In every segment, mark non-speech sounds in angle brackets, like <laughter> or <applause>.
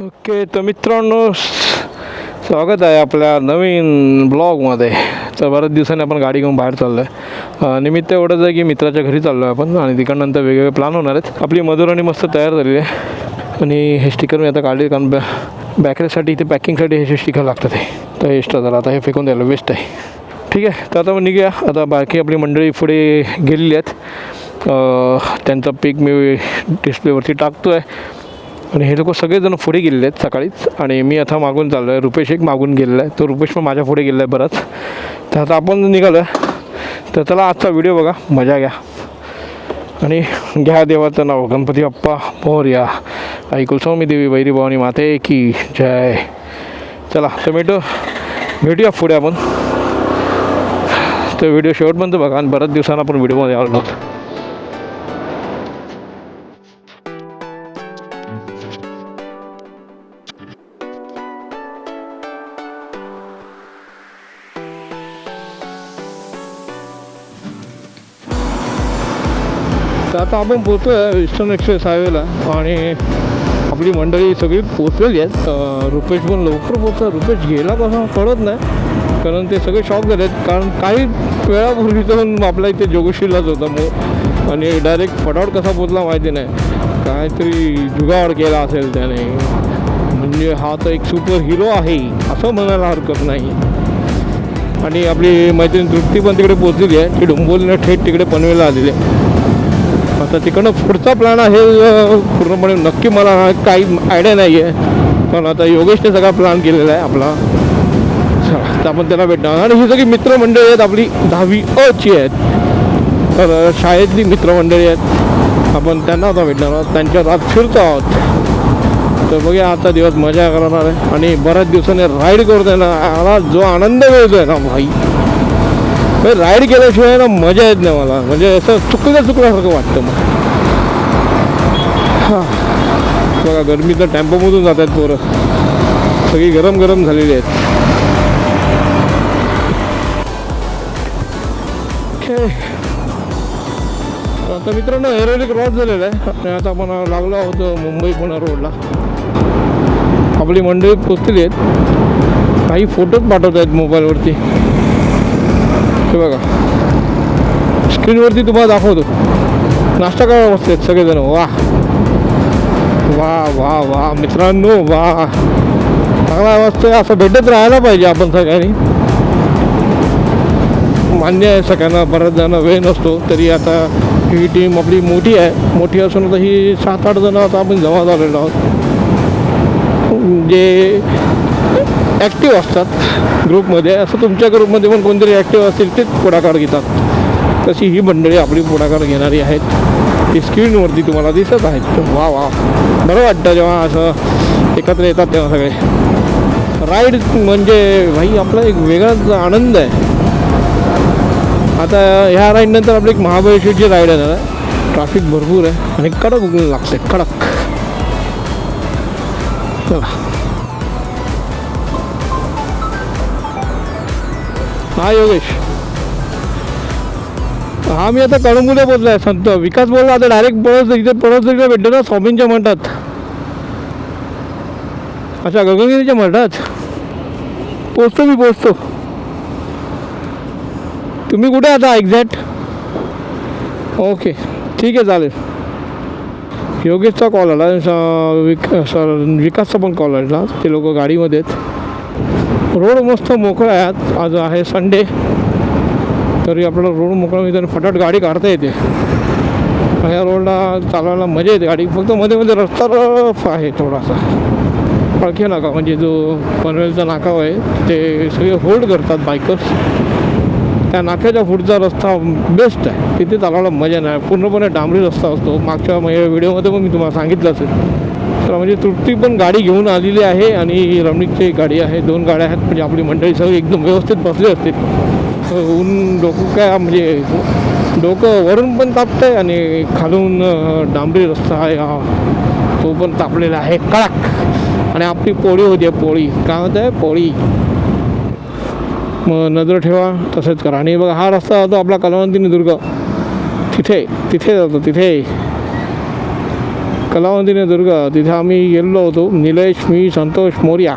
Okay तर मित्रांनो स्वागत आहे आपल्या नवीन ब्लॉगमध्ये. तर बऱ्याच दिवसांनी आपण गाडी घेऊन बाहेर चाललो आहे निमित्त एवढंच आहे की मित्राच्या घरी चाललो आहे आपण आणि तिकडनंतर वेगवेगळे प्लॅन होणार आहेत. आपली मधुराणी मस्त तयार झालेली आहे. आणि हे स्टिकर मी आता काढले कारण बॅ बॅकरीसाठी इथे पॅकिंगसाठी हे स्टिकर लागतात हे तर एक्स्ट्रा झालं आता हे फेकून द्यायला वेस्ट आहे. ठीक आहे तर आता मग निघूया. आता बाकी आपली मंडळी पुढे गेलेली आहेत. त्यांचा पीक मी डिस्प्लेवरती टाकतो आहे आणि हे लोक सगळेजण पुढे गेलेले आहेत सकाळीच. आणि मी आता मागून चाललो आहे रुपेश एक मागून गेलेला आहे. तो रुपेश पण माझ्या पुढे गेलेला आहे बराच. तर आता आपण निघालो तर चला आजचा व्हिडिओ बघा. मजा घ्या. आणि घ्या देवाचं नाव. गणपती बाप्पा मोर्या. आई कुलस्वामी देवी वैरी भवानी माते की जय. चला तर भेटू. भेटूया पुढे आपण. तर व्हिडिओ शेवटपर्यंत बघा आणि बऱ्याच दिवसांना आपण व्हिडिओमध्ये आलो आता आपण पोचतो आहे ईस्टर्न एक्सप्रेस हायवेला आणि आपली मंडळी सगळी पोचलेली आहेत. रुपेश पण लवकर पोचला रुपेश गेला कसा कळत नाही कारण ते सगळे शॉक झाले आहेत. कारण काही वेळापूर्वी तर आपल्या इथे जोगोशीलाच होता. मग आणि डायरेक्ट फटाफट कसा पोचला माहिती नाही. काहीतरी जुगाड केला असेल त्याने. म्हणजे हा तर एक सुपर हिरो आहे असं म्हणायला हरकत नाही. आणि आपली मैत्रीण तृप्ती पण तिकडे पोचलेली आहे. ती डोंबोलीनं थेट तिकडे पनवेला आलेली आहे. आता तिकडनं पुढचा प्लॅन आहे पूर्णपणे नक्की मला काही आयडिया नाही आहे पण आता योगेशने सगळा प्लॅन केलेला आहे आपला. तर आपण त्याला भेटणार. आणि ही सगळी मित्रमंडळी आहेत आपली दहावी अची आहेत. तर शाळेतली मित्रमंडळी आहेत. आपण त्यांना आता भेटणार आहोत. त्यांच्या रात फिरतो आहोत. तर बघूया आजचा दिवस मजा करणार आहे. आणि बऱ्याच दिवसाने राईड करतोय ना मला जो आनंद मिळतोय ना भाई. म्हणजे राईड केल्याशिवाय ना मजा येत नाही मला. म्हणजे असं चुकल्या चुकल्यासारखं वाटतं मग हां. बघा तर टेम्पोमधून जात आहेत पोरं. सगळी गरम गरम झालेली आहेत. आता मित्रांनो एरोली क्रॉस झालेला आहे. आणि आता आपण लागलो आहोत मुंबई पुणे रोडला आपली मंडळी पोचलेली आहेत. काही फोटोच पाठवत आहेत मोबाईलवरती हे बघा. स्क्रीनवरती तुम्हाला दाखवतो. नाश्ता करायला बसलेत सगळेजण. वा वा वा वा मित्रांनो वा चांगला वाजतोय असं भेटत राहायला पाहिजे आपण सगळ्यांनी. मान्य आहे सगळ्यांना. बऱ्याच जण वेळ नसतो. तरी आता ही टीम आपली मोठी आहे. मोठी असून आता ही सात आठ जण आता आपण जमा झालेलो आहोत. जे ॲक्टिव्ह असतात. ग्रुपमध्ये असं तुमच्या ग्रुपमध्ये पण कोणतरी ॲक्टिव्ह असतील तेच पुढाकार घेतात. तशी ही मंडळी आपली पुढाकार घेणारी आहेत. ती स्क्रीनवरती तुम्हाला दिसत आहेत. वा वा. बरं वाटतं जेव्हा असं एकत्र येतात तेव्हा सगळे. राईड म्हणजे भाई आपला एक वेगळाच आनंद आहे. आता ह्या राईडनंतर आपली एक महाबळेश्वरची राईड आहे आहे. ट्रॅफिक भरपूर आहे आणि कडक लागते कडक. चला. हा योगेश. हा मी आता कळंबुले बोललो आहे संत. विकास बोलला आता डायरेक्ट पळस इथे पळस भेटतो ना स्वामींच्या मठात. अच्छा गगनगिरीच्या मठात? पोचतो मी पोचतो. तुम्ही कुठे आता एक्झॅक्ट ओके ठीक आहे चालेल. योगेशचा कॉल आला विक सर विकासचा पण कॉल आला ते लोक गाडीमध्ये आहेत. रोड मस्त मोकळा आहे. आज आहे संडे तरी आपल्याला रोड मोकळा मिळतो फटाट गाडी काढता येते. ह्या रोडला चालवायला मजा येते. गाडी फक्त मध्ये मध्ये रस्ता रफ आहे थोडासा. पळखे नाका म्हणजे जो पनवेलचा नाका आहे ते सगळे होल्ड करतात बायकर्स त्या नाक्याच्या पुढचा रस्ता बेस्ट आहे. तिथे चालवायला मजा नाही पूर्णपणे डांबरी रस्ता असतो. मागच्या म्हणजे व्हिडिओमध्ये पण मी तुम्हाला सांगितलं असेल. तर म्हणजे तृप्ती पण गाडी घेऊन आलेली आहे आणि रमणीकची गाडी आहे. दोन गाड्या आहेत. म्हणजे आपली मंडळी सगळी एकदम व्यवस्थित बसली असते ऊन डोकं काय म्हणजे डोकं वरून पण तापतं आहे आणि खालून डांबरी रस्ता आहे हा. तो पण तापलेला आहे. कडक. आणि आपली पोळी होती पोळी. काय होत आहे पोळी. मग नजर ठेवा. तसेच करा. आणि बघा हा रस्ता जातो आपला कलावंतीनी दुर्ग. तिथे तिथे जातो तिथे. कलावंतीने दुर्ग तिथे आम्ही गेलो होतो निलेश मी संतोष मोर्या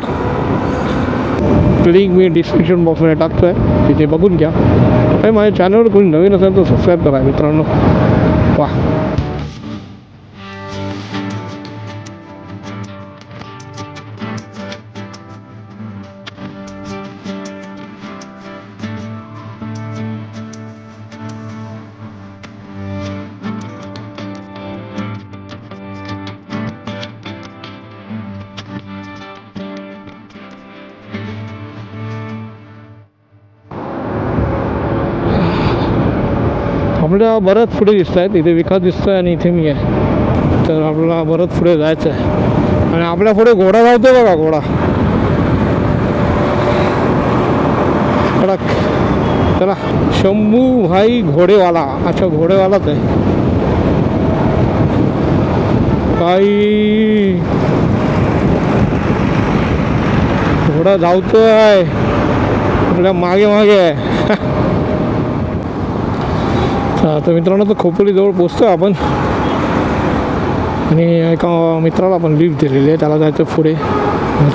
लिंक मी डिस्क्रिप्शन बॉक्समध्ये टाकतो आहे तिथे बघून घ्या आणि माझ्या चॅनलवर कोणी नवीन असेल तर सबस्क्राईब करा मित्रांनो वा आपल्याला बरंच पुढे दिसत आहेत इथे विकास दिसतो आहे आणि इथे मी आहे. तर आपल्याला बरंच पुढे जायचं आहे आणि आपल्या पुढे घोडा धावतो बघा घोडा. कडक. चला. शंभू भाई घोडेवाला. अच्छा घोडेवालाच आहे. काही घोडा धावतोय आपल्या मागे मागे आहे. <laughs> तर मित्रांनो तर खोपोलीजवळ पोचतो आपण. आणि एका मित्राला आपण लिफ्ट दिलेली आहे त्याला जायचं पुढे.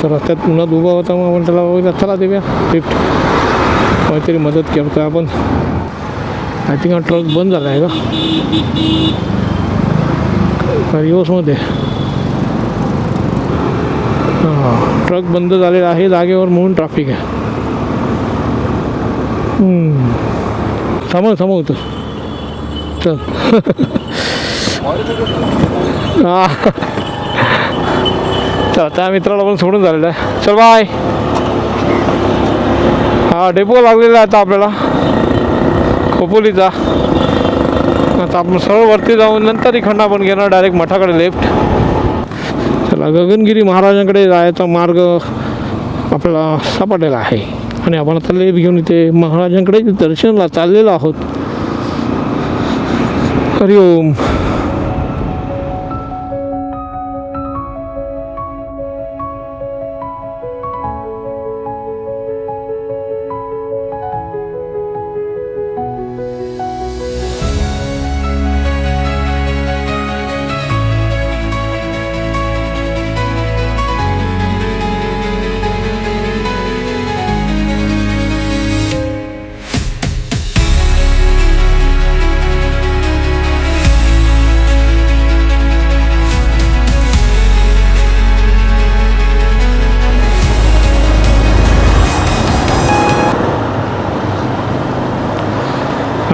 तर रस्त्यात उन्हात उभा होता मग आपण त्याला बघितलं, चला देऊया लिफ्ट काहीतरी मदत करतो आपण. आय थिंक हा ट्रक बंद झाला आहे का? रिवर्समध्ये? हां ट्रक बंद झालेला आहे जागेवर म्हणून ट्रॅफिक आहे. थांबव थांबवतो चल हा <laughs> तर त्या मित्राला पण सोडून झालेलं आहे. चल बाय हा डेपो लागलेला आहे आता आपल्याला. खोपोलीचा. आता आपण सरळ वरती जाऊन नंतर इकडनं आपण घेणार डायरेक्ट मठाकडे लेफ्ट चला गगनगिरी महाराजांकडे जायचा मार्ग आपला सापडलेला आहे. आणि आपण आता लेप घेऊन इथे महाराजांकडे दर्शनला चाललेलो आहोत. हरिओम हे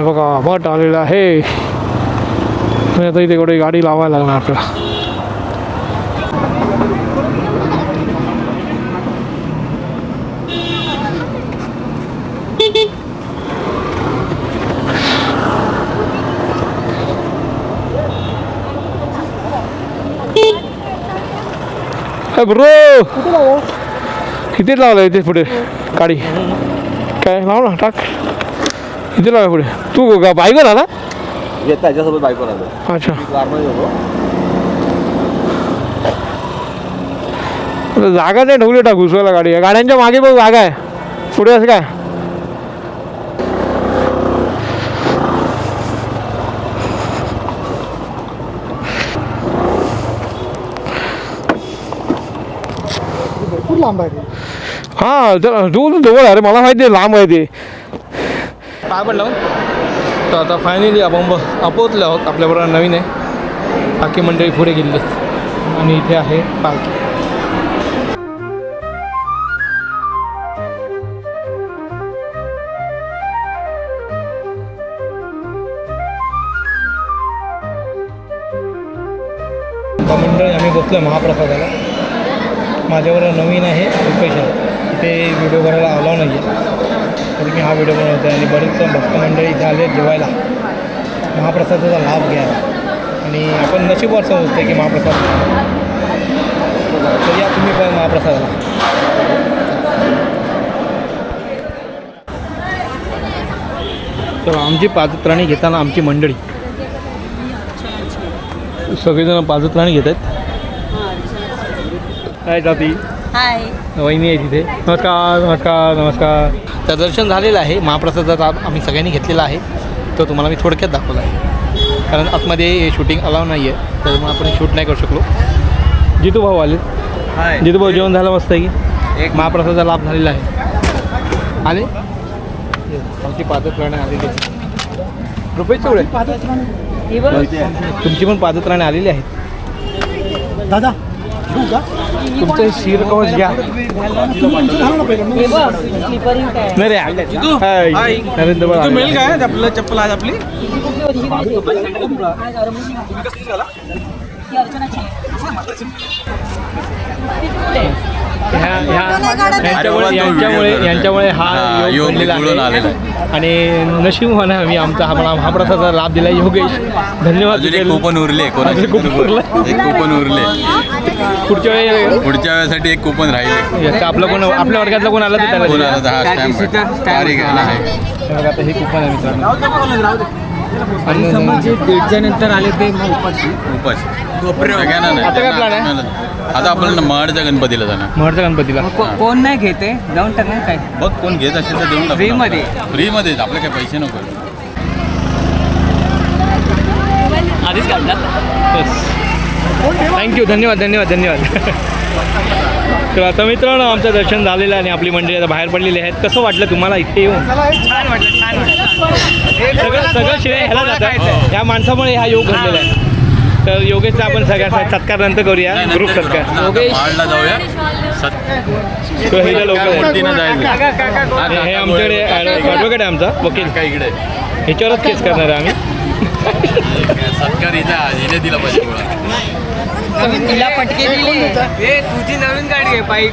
बघा भट आलेला आहे. आणि आता इथे कुठे गाडी लावायला लागणार आपल्याला. ब्रो! किती लावलं इथे पुढे? गाडी. काय लाव ना टाक. किती लावा पुढे. तू गा बाईकर आला येत त्याच्यासोबत बायको आलो अच्छा. कारमध्ये होतो. आता जागा नाही ठेवली टाक घुसवायला गाडी. गाड्यांच्या मागे बघ जागा आहे. पुढे असं काय? लांब आहे ते. हां तर तू जवळ अरे मला माहिती आहे लांब आहे ते. काय पडलं हो. तर आता फायनली आपण ब पोचले आहोत. आपल्याबरोबर नवीन आहे. बाकी मंडळी पुढे गेलेली आणि इथे आहे पालखी. मंडळी आम्ही बसलो महाप्रसादाला. माझ्याबरोबर नवीन आहे रुपेश आहे इथे व्हिडिओ करायला अलाव नाही आहे तरी मी हा व्हिडिओ बनवतो आहे आणि बरेच भक्त मंडळी इथे आले जेवायला. महाप्रसादाचा लाभ घ्यायला. आणि आपण नशीबवार समजतो की महाप्रसाद. तर या तुम्ही पण महाप्रसादाला. तर आमची पादत्राणी घेताना आमची मंडळी. सगळेजण पादत्राणी घेत आहेत. काय जाती? हाय. वहिनी आहे तिथे. नमस्कार नमस्कार नमस्कार. तर दर्शन झालेलं आहे. महाप्रसादाचा आम्ही सगळ्यांनी घेतलेला आहे. तो तुम्हाला मी थोडक्यात दाखवला आहे. कारण आतमध्ये शूटिंग अलाव नाही आहे तर मग आपण शूट नाही करू शकलो. जितू भाऊ आले. जितू भाऊ जेवण झालं मस्त आहे की? महाप्रसादाचा लाभ झालेला आहे. आले? आमची पादत्राणे आलेली आहे रुपये तुमची पण पादत्राणे आलेली आहेत. दादा घेऊ का तुमचं शिर कवच घ्या नाही रे. नरेंद्र आलेले आहेत. आपलं चप्पल आज आपली ह्या- ह्या- यांच्यामुळे यांच्यामुळे हा योग. आलेला आहे. आणि नशीब म्हणा मी आमचा हा हा प्रसादाचा लाभ दिला. योगेश धन्यवाद अजून एक तुझे. कुपन उरले कोणाचे coupon उरलं. एक कुपन उरले. पुढच्या वेळी पुढच्या वेळेसाठी एक कुपन राहिले. याचं आपलं कोण आपल्या वर्गातला कोण आला तर त्याला कोण. आला तर स्टॅम्प. तारीख आहे. हे कुपन आहे मित्रांनो. आणि दीडच्या नंतर आले ते मग उपाशी. उपास सगळ्यांना नाही आता काय plan आहे? त्यांना- आता आपण महाडच्या गणपतीला जाणार. महडच्या गणपतीला. को- कोण नाही घेते जाऊन टाकणार काय? बघ कोण घेत असेल तर देऊन टाकू. Free-मध्ये? फ्रीमध्ये. आपले काही पैसे नको. आधीच काढणार. थँक्यू धन्यवाद धन्यवाद धन्यवाद. <laughs> तर आता मित्रांनो आमचं दर्शन झालेलं आहे आणि आपली मंडळी आता बाहेर पडलेली आहेत. कसं वाटलं तुम्हाला इथे येऊन? सगळं सगळं श्रेय ह्याला जातं. या माणसामुळे हा योग घडलेला आहे. तर योगेशचा आपण सगळ्या सत्कार नंतर करूया. ग्रुप सत्कार. हे आमच्याकडे ॲडव्होकेट आहे आमचा. वकील. काय इकडे. ह्याच्यावरच केस करणार आहे आम्ही. हिने दिला पाहिजे मुळात. तिला पटके दिली. ए तुझी नवीन गाडी आहे बाईक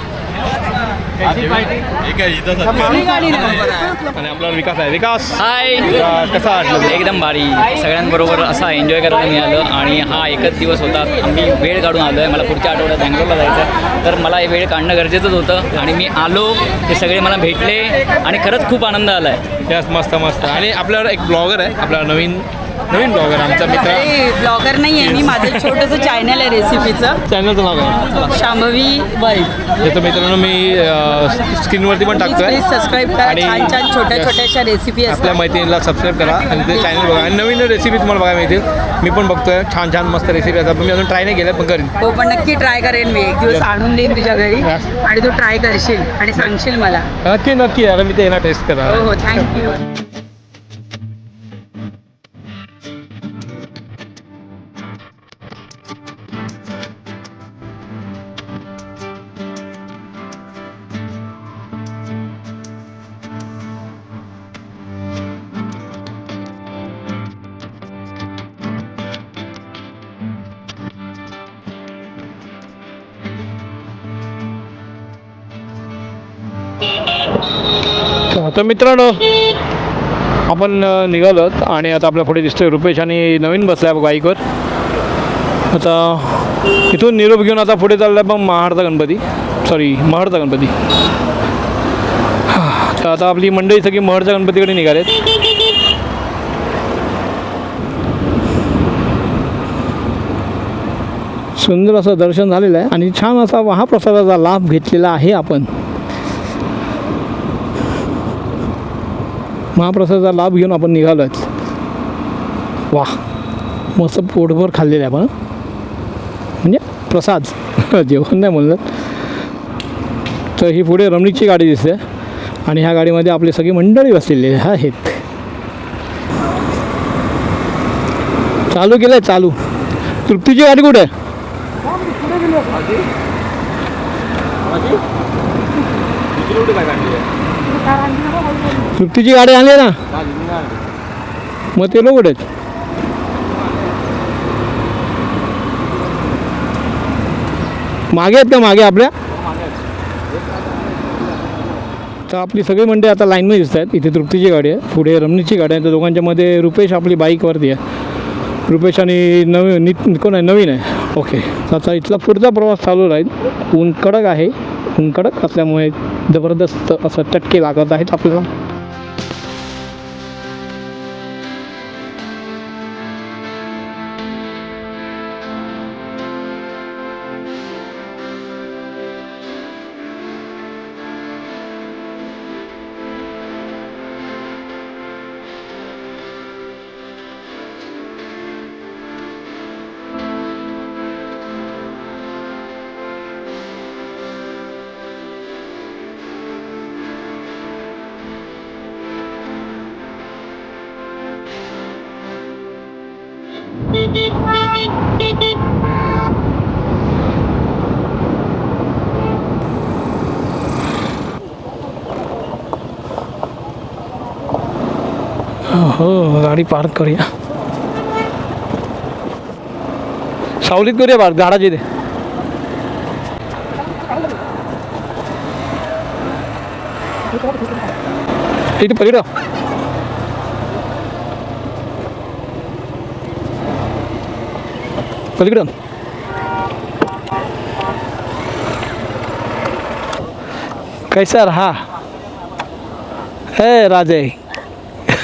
काय इथं सत्कार? आणि आपला विकास आहे. विकास. हाय. तुला कसा वाटलं एकदम भारी. सगळ्यांबरोबर असा एन्जॉय करायला मिळालं. आणि हा एकच दिवस होता. आम्ही वेळ काढून आलो आहे मला पुढच्या आठवड्यात बँगलोरला जायचं तर मला हे वेळ काढणं गरजेचंच होतं. आणि मी आलो. ते सगळे मला भेटले. आणि खरंच खूप आनंद आला आहे मस्त मस्त. आणि आपल्यावर एक ब्लॉगर आहे. आपला नवीन नवीन ब्लॉगर आमचा मित्र. ब्लॉगर नाही आहे मी माझं छोटंसं चॅनल आहे रेसिपीचं चॅनलचं नाव आहे शांभवी वर्ल्ड त्याचं मित्रांनो मी अं, स्क्रीनवरती पण प्लीज टाकतोय. प्लीज सबस्क्राईब करा. आणि- छान छान छोट्या. छोट्याशा रेसिपी आपल्या असतात मैत्रिणीला सबस्क्राईब करा आणि ते चॅनल बघा. आणि नवीन रेसिपी तुम्हाला बघायला मिळतील. मी पण बघतोय. छान छान मस्त रेसिपी पण मी अजून ट्राय नाही केल्या पण करीन. हो पण नक्की ट्राय करेन मी. एक दिवस. आणून देईन तुझ्या घरी Yes. आणि तू ट्राय करशील आणि सांगशील मला. नक्की नक्की. यार मी ते येणार टेस्ट करा. हो हो. थँक्यू तर मित्रांनो आपण निघालोत आणि आता आपल्या पुढे दिसतोय रुपेश आणि नवीन बसला आहे बाईकवर. आता इथून निरोप घेऊन आता पुढे चालला आहे पण महाडचा गणपती. सॉरी महडचा गणपती. तर आता आपली मंडळी सगळी महडच्या गणपतीकडे निघालेत. सुंदर असं दर्शन झालेलं आहे आणि छान असा महाप्रसादाचा लाभ घेतलेला आहे आपण. महाप्रसादाचा लाभ घेऊन आपण निघालो आहेत वा मस्त पोटभर खाल्लेलं आहे आपण म्हणजे प्रसाद. <laughs> जेवण नाही म्हणलं. तर ही पुढे रमणीकची गाडी दिसते. आणि ह्या गाडीमध्ये आपली सगळी मंडळी बसलेली आहेत चालू केलं आहे चालू. तृप्तीची गाडी कुठे आहे? तृप्तीची गाडी आणली ना? मग ते लोक आहेत? मागे आहेत का मागे आपल्या? तर आपली सगळी मंडळी आता लाईनमध्ये दिसत आहेत. इथे तृप्तीची गाडी आहे पुढे रमणीची गाडी आहे. तर दोघांच्या मध्ये रुपेश आपली बाईकवरती आहे. रुपेश आणि नवीन नित कोण आहे? नवीन आहे. ओके तर आता इथला पुढचा प्रवास चालू राहील. ऊन कडक आहे. ऊन कडक असल्यामुळे जबरदस्त असं चटके लागत आहेत आपल्याला. हो गाडी पार्क करूया. सावलीत करूया पार्क झाडाची ते इथे पलीकडं. पलीकडं कैसा रहा? है राजे. <laughs>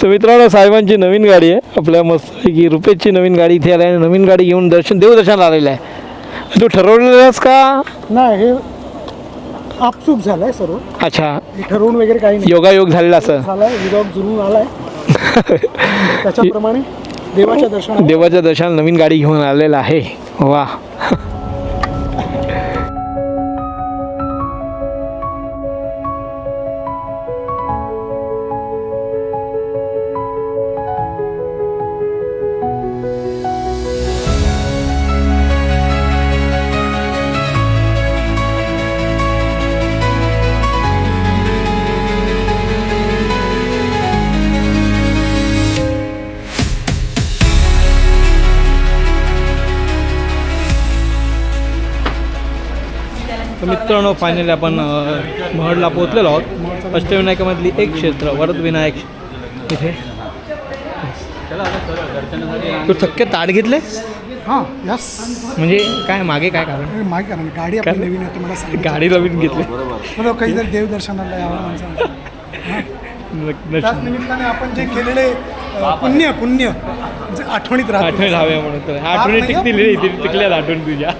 तर मित्रांनो साहेबांची नवीन गाडी आहे. आपल्या मस्तपैकी रुपेशची नवीन गाडी इथे आली आहे. नवीन गाडी घेऊन दर्शन देवदर्शनाला आलेलं आहे. तू ठरवलेलंस का? नाही हे आपसूक झालाय सर्व. अच्छा. हे ठरवून वगैरे काही नाही. योगायोग झालेला असं झालाय विभाग जुळून आलाय. <laughs> त्याच्याप्रमाणे देवाच्या दर्शनाला? देवाच्या दर्शनाला नवीन गाडी घेऊन आलेला आहे. वा. मित्रांनो फायनली आपण महडला पोहोचलेलो आहोत. अष्टविनायकामधली एक क्षेत्र वरद विनायक इथे. तू थक्के ताट घेतले? हां यस. म्हणजे काय मागे काय कारण? माहिती कारण गाडी आपली नवीन आहे तुम्हाला सांगितलं. गाडी नवीन घेतली. मला काहीतरी देवदर्शनाला यावं माणसांना त्याच निमित्ताने आपण जे केलेले अ, पुण्य पुण्य जे आठवणीत राहतो. आठवणी राहाव्या म्हणून तर. आठवणी टिकतील रे इथे टिकल्यात आठवण तुझ्या.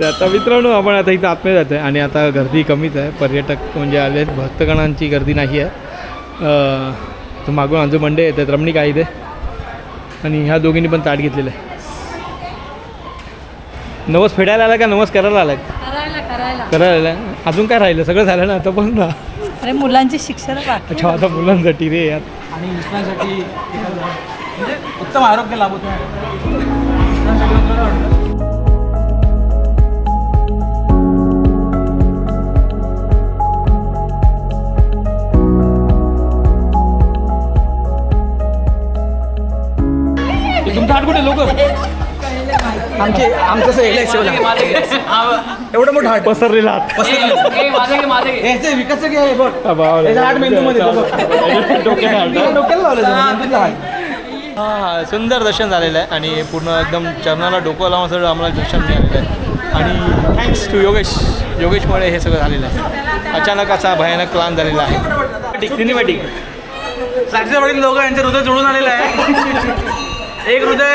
तर आता मित्रांनो आपण आता इथं आतमध्ये जातो आहे आणि आता गर्दी कमीच आहे. पर्यटक म्हणजे आले आहेत. भक्तगणांची गर्दी नाही आहे. अं, तर मागून आमचं मंडे येतात रमणीक आहे इथे. आणि ह्या दोघींनी पण ताट घेतलेलं आहे. नवस फेडायला आला का? नवस करायला आलाय? करायला आलाय अजून काय राहिलं? सगळं झालं ना आता पण? ना अरे मुलांची शिक्षण अच्छा आता मुलांसाठी रे यार. आणि म्हणजे उत्तम आरोग्य लाभतो. तुमचं आठ कुठे लोक? आमचे आमचं एल एवढं मोठं हाट पसरलेला हात. याचे विकत घे बघ. बावले. याच्या आठ. डोक्याला लावलं हा सुंदर दर्शन झालेलं आहे आणि पूर्ण एकदम चरणाला डोकं लावून सगळं आम्हाला दर्शन मिळालेलं आहे. आणि थँक्स टू योगेश. योगेशमुळे हे सगळं झालेलं आहे. अचानक असा भयानक प्लान झालेला आहे. सिनेमॅटिक साक्षी वडील दोघं यांचे हृदय जुळून आलेलं आहे. एक हृदय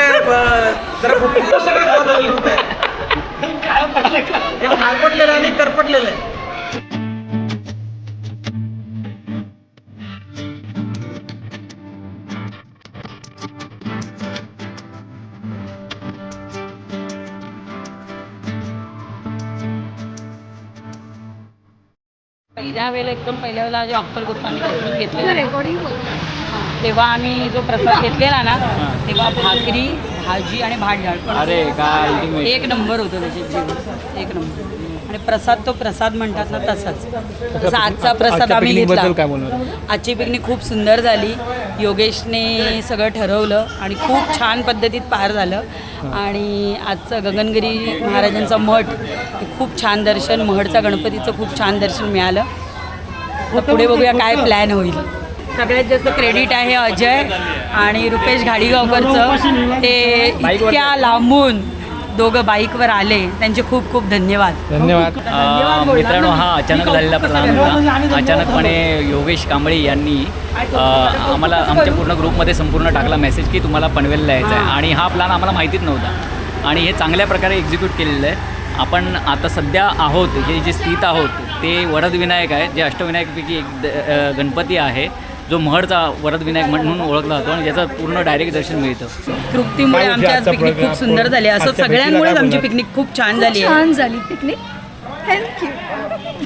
हालपटलेलं आणि करपटलेलं आहे. पहिल्या वेळेला एकदम पहिल्या वेळेला जे अक्कल दर्शन घेतलेलं रेकॉर्डिंग तेव्हा आम्ही जो प्रसाद घेतलेला ना तेव्हा भाकरी भाजी आणि भात डाळ. अरे काय. एक नंबर होतं त्याचे जेवण. एक नंबर. आणि प्रसाद तो प्रसाद म्हणतात ना तसाच. तसा आजचा प्रसाद आम्ही घेतला. आजची पिकनिक खूप सुंदर झाली. योगेशने सगळं ठरवलं आणि खूप छान पद्धतीत पार झालं. आणि आजचं गगनगिरी महाराजांचा मठ खूप छान दर्शन. महडचा गणपतीचं खूप छान दर्शन मिळालं. पुढे बघूया काय प्लॅन होईल. सगळ्यात जास्त क्रेडिट आहे अजय आणि रुपेश घाडीगावकरचं. ते इतक्या लांबून दोघं बाईकवर आले. त्यांचे खूप खूप धन्यवाद. धन्यवाद. मित्रांनो हा अचानक झालेला प्लॅन होता अचानकपणे योगेश कांबळे यांनी आम्हाला आमच्या पूर्ण ग्रुपमध्ये संपूर्ण टाकला मेसेज की तुम्हाला पनवेलला यायचं आहे आणि हा प्लॅन आम्हाला माहितीच नव्हता. आणि हे चांगल्या प्रकारे एक्झिक्यूट केलेलं आहे. आपण आता सध्या आहोत हे जे स्थित आहोत ते वरद विनायक आहे जे अष्टविनायकपैकी एक गणपती आहे. जो महडचा वरद विनायक म्हणून ओळखला जातो आणि ज्याचं पूर्ण डायरेक्ट दर्शन मिळतं. तृप्तीमुळे आमची आज आजचा पिकनिक? खूप सुंदर झाली असं सगळ्यांमुळेच आमची? पिकनिक खूप छान झाली आहे. छान झाली पिकनिक थँक्यू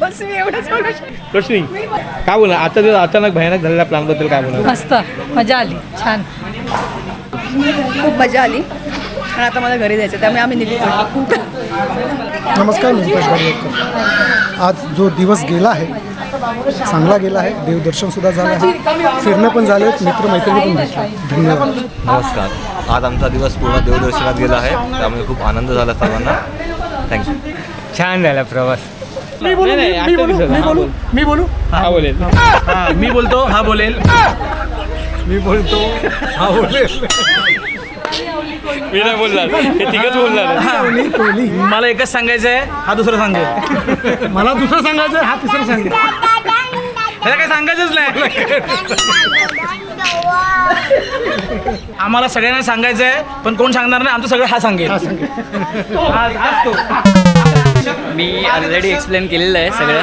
बस मी एवढंच बोलू शकते रोशनी काय बोलणार? आता जो अचानक भयानक झालेल्या प्लॅनबद्दल काय बोलणार? मस्त. मजा आली. छान. खूप मजा आली. आणि आता मला घरी जायचं त्यामुळे आम्ही निघू नमस्कार मी रुपेश गाडगेकर. आज जो दिवस गेला आहे चांगला गेला आहे देवदर्शनसुद्धा झालं आहे. फिरणं पण झाले मित्रमैत्रिणी पण भेटले धन्यवाद. नमस्कार. आज आमचा दिवस पूर्ण देवदर्शनात गेला आहे त्यामुळे खूप आनंद झाला सर्वांना. थँक्यू छान झाला प्रवास. मी बोलू नाही, मी बोलू मी हा बोलू बोल. मी बोलू? हा बोलेल. हा, मी बोलतो हा बोलेल. मी बोलतो हा बोलेल. मी नाही बोलणार. हे तिघच बोलणार कोहली कोहली. मला एकच सांगायचं आहे हा दुसरं सांगेल. मला दुसरं सांगायचं हा तिसरं सांगेल. त्याला काही सांगायचंच नाही. आम्हाला सगळ्यांना सांगायचं आहे पण कोण सांगणार नाही आमचं सगळं हा सांगेल. हा- तो. मी ऑलरेडी एक्सप्लेन केलेलं आहे सगळं.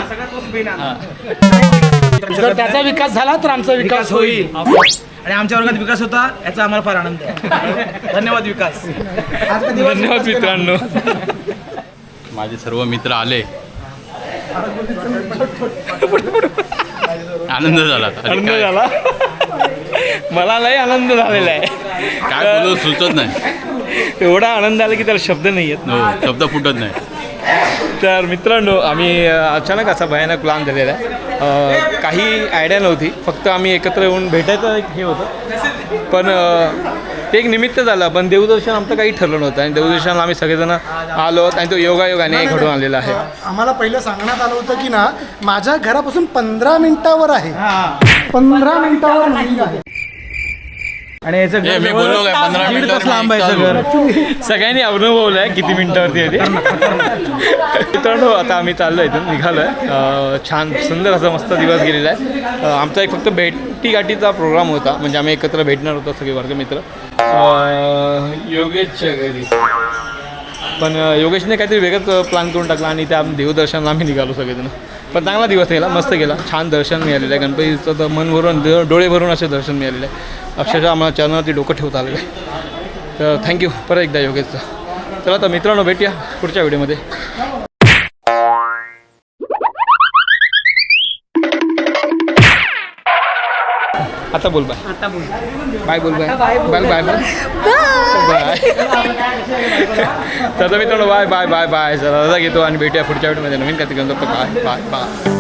जर त्याचा विकास झाला तर आमचा विकास होईल. आणि आमच्या वर्गात विकास होता याचा आम्हाला फार आनंद आहे. धन्यवाद विकास. धन्यवाद मित्रांनो. माझे सर्व मित्र आले. आनंद झाला आनंद झाला? मला लय आनंद झालेला आहे. काय बोलू सुचत नाही. एवढा आनंद आला की त्याला शब्द नाही आहेत हो शब्द फुटत नाही. तर मित्रांनो आम्ही अचानक असा भयानक प्लॅन झालेला आहे. काही आयडिया नव्हती. फक्त आम्ही एकत्र येऊन भेटायचं एक हे होतं. पण ते एक निमित्त झालं. पण देवदर्शन आमचं काही ठरलं नव्हतं. आणि देवदर्शनाला आम्ही सगळेजण आलो आणि तो योगायोगाने घडून आलेला आहे. आम्हाला पहिलं सांगण्यात आलं होतं की ना माझ्या घरापासून पंधरा मिनिटावर आहे. पंधरा मिनिटावर नाही आहे. आणि याचं मी बोललो काय, पंधरा दीड मिनिटावर तास लांब आहे नाही, याचं घर. सगळ्यांनी अनुभवलं आहे किती मिनिटावरती आहे ते. मित्रांनो आता आम्ही चाललो इथून निघालो आहे छान सुंदर असा मस्त दिवस गेलेला आहे. अ, आमचा एक फक्त भेटीगाठीचा प्रोग्राम होता. म्हणजे आम्ही एकत्र भेटणार होतो सगळे वर्गमित्र अ, योगेशच्या घरी. पण अ, योगेशने काहीतरी वेगळंच प्लॅन करून टाकला आणि त्या देवदर्शनाला आम्ही निघालो सगळेजण. पण चांगला दिवस गेला मस्त गेला. छान दर्शन मिळालेलं आहे. गणपतीचं तर मन भरून डोळे भरून असे दर्शन मिळालेलं आहे. अक्षरशः आम्हाला चरणावरती डोकं ठेवता आलेलं आहे. तर थँक्यू परत एकदा योगेशचं. चला तर मित्रांनो भेटूया पुढच्या व्हिडिओमध्ये. आता बोल बाय. आता बोल. बाय बोल bye. Bye bye bye bye. तर आता मित्रांनो बाय बाय बाय बाय. चला घेतो आणि भेटूया पुढच्या व्हिडिओमध्ये नवीन काहीतरी घेऊन बाय बाय बाय.